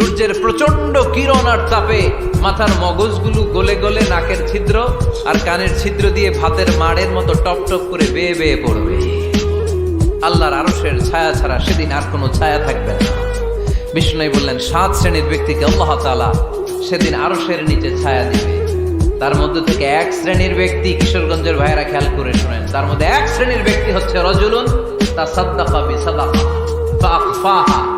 সূর্যের প্রচণ্ড কিরণ আর তাপে মাথার মগজগুলো গলে গলে নাকের ছিদ্র আর কানের ছিদ্র দিয়ে ভাতের মাড়ের মতো টপ টপ করে বেয়ে বেয়ে পড়বে। আল্লাহর আরসের ছায়া ছাড়া সেদিন আর কোনো ছায়া থাকবে না। বিষ্ণু বললেন, সাত শ্রেণির ব্যক্তিকে আল্লাহ তাআলা সেদিন আরসের নিচে ছায়া দিবে। তার মধ্যে থেকে এক শ্রেণির ব্যক্তি কিশোরগঞ্জের ভাইয়েরা খেয়াল করে শুনেন। তার মধ্যে এক শ্রেণির ব্যক্তি হচ্ছে রজুলুন তা সাদ্দাকা বি ফাআখফাহা।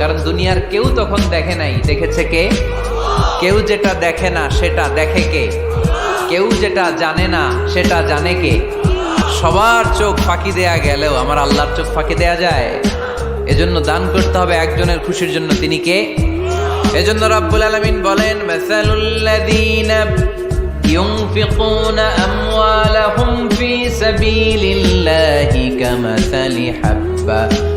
কারণ দুনিয়ার কেউ তখন দেখে নাই দেখেছে কে কেউ যেটা দেখে না সেটা দেখে কে কেউ যেটা জানে না সেটা জানে কে সবার চোখ ফাঁকি দেয়া গেলেও আমার আল্লাহর চোখ ফাঁকি দেয়া যায় এজন্য দান করতে হবে একজনের খুশির জন্য তিনি কে এজন্য রাব্বুল আলামিন বলেন মাসালুল্লাযীনা ينفقون أموالهم في سبيل الله كمثل حبة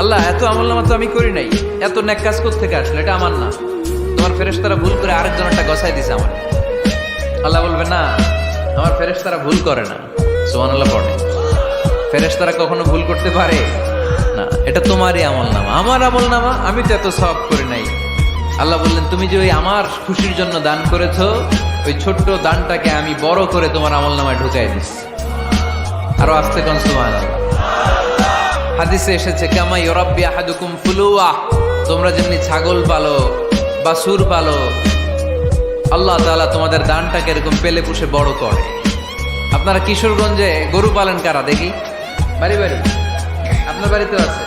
আল্লাহ, এত আমল নামা তো আমি করি নাই। এত ন্যাক কাজ থেকে আসলে? এটা আমার না। তোমার ফেরেশতারা ভুল করে আরেকজন একটা গসাই দিছে আমার। আল্লাহ বলবে, না, আমার ফেরেশতারা ভুল করে না। সোহান আল্লাহ পড়ে। ফেরেশতারা কখনো ভুল করতে পারে? না, এটা তোমারই আমল নামা। আমার আমল নামা, আমি তো এত সব করি নাই। আল্লাহ বললেন, তুমি যে ওই আমার খুশির জন্য দান করেছ, ওই ছোট্ট দানটাকে আমি বড় করে তোমার আমল নামায় ঢুকাই দিস আরও আসতে কোন সুমান হাদিসে এসেছে কামা ইউরাব্বি আহাদুকুম ফুলুয়া। তোমরা যেমনি ছাগল পালো বা সুর পালো, আল্লাহ তাআলা তোমাদের দানটাকে এরকম পেলে পুষে বড় করে। আপনারা কিশোরগঞ্জে গরু পালেন কারা দেখি? বাড়ি বাড়ি। আপনার বাড়িতেও আছে?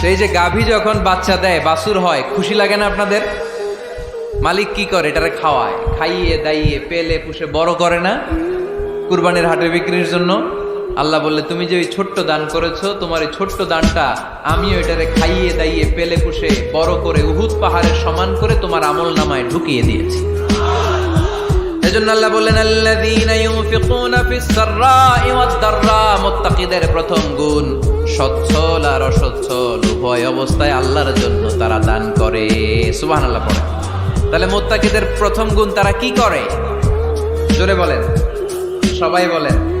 তো এই যে গাভী যখন বাচ্চা দেয় বাসুর হয়, খুশি লাগে না আপনাদের? মালিক কি করে? এটারে খাওয়ায়, খাইয়ে, দাইয়ে, পেলে, পুষে বড় করে না? কুরবানির হাটে বিক্রির জন্য? আল্লাহ বললে, তুমি যে ওই ছোট্ট দান করেছ, তোমার এই ছোট্ট দানটা আমিও এটারে খাইয়ে দাইয়ে পেলে পুষে বড় করে উহুদ পাহাড়ের সমান করে তোমার আমল নামায় ঢুকিয়ে দিয়েছি। আল্লাহ প্রথম গুণ আর অসচ্ছল অবস্থায় আল্লাহর জন্য তারা দান করে। তাহলে মুত্তাকিদের প্রথম গুণ তারা কি করে? জোরে বলেন। সবাই বলেন।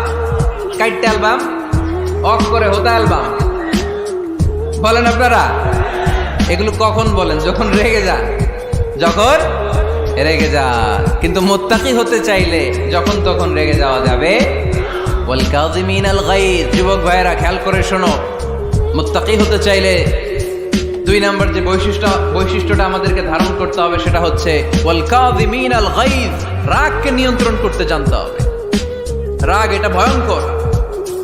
কাইটটা অ্যালবাম অক করে হোতা অ্যালবাম। বলেন আপনারা, এগুলো কখন বলেন? যখন রেগে যান। যখন রেগে যান। কিন্তু মোত্তাকি হতে চাইলে যখন তখন রেগে যাওয়া যাবে। ওয়াল কাযিমিন আল গাইজ যুবক ভাইয়েরা, খেয়াল করে শোনো। মোত্তাকি হতে চাইলে দুই নাম্বার যে বৈশিষ্ট্য, বৈশিষ্ট্যটা আমাদেরকে ধারণ করতে হবে, সেটা হচ্ছে ওয়াল কাযিমিন আল গাইজ রাগকে নিয়ন্ত্রণ করতে জানতে হবে। রাগ এটা ভয়ঙ্কর।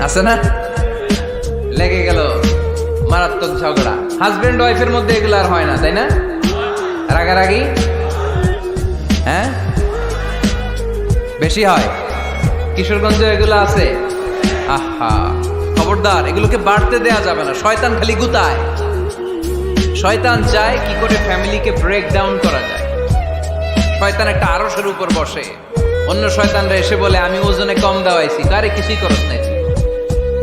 আছে না? লেগে গেল মারাত্মক ঝগড়া। হাজবেন্ড ওয়াইফের মধ্যে এগুলো আর হয় না, তাই না? রাগারাগি? হ্যাঁ? বেশি হয়। কিশোরগঞ্জে এগুলো আছে। আহা, খবরদার, এগুলোকে বাড়তে দেয়া যাবে না। শয়তান খালি গুতায়। শয়তান চায় কি করে ফ্যামিলিকে ব্রেক ডাউন করা যায়। শয়তান একটা আরসের উপর বসে। অন্য শয়তানরা এসে বলে, আমি ওজনে কম দেওয়াইছি। কারে কিছুই করস নাই।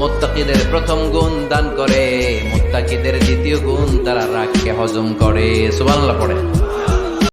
মুত্তাকিদের প্রথম গুণ দান করে মোত্তাকিদের দ্বিতীয় গুণ তারা রাগকে হজম করে। সুবাল্লা পড়ে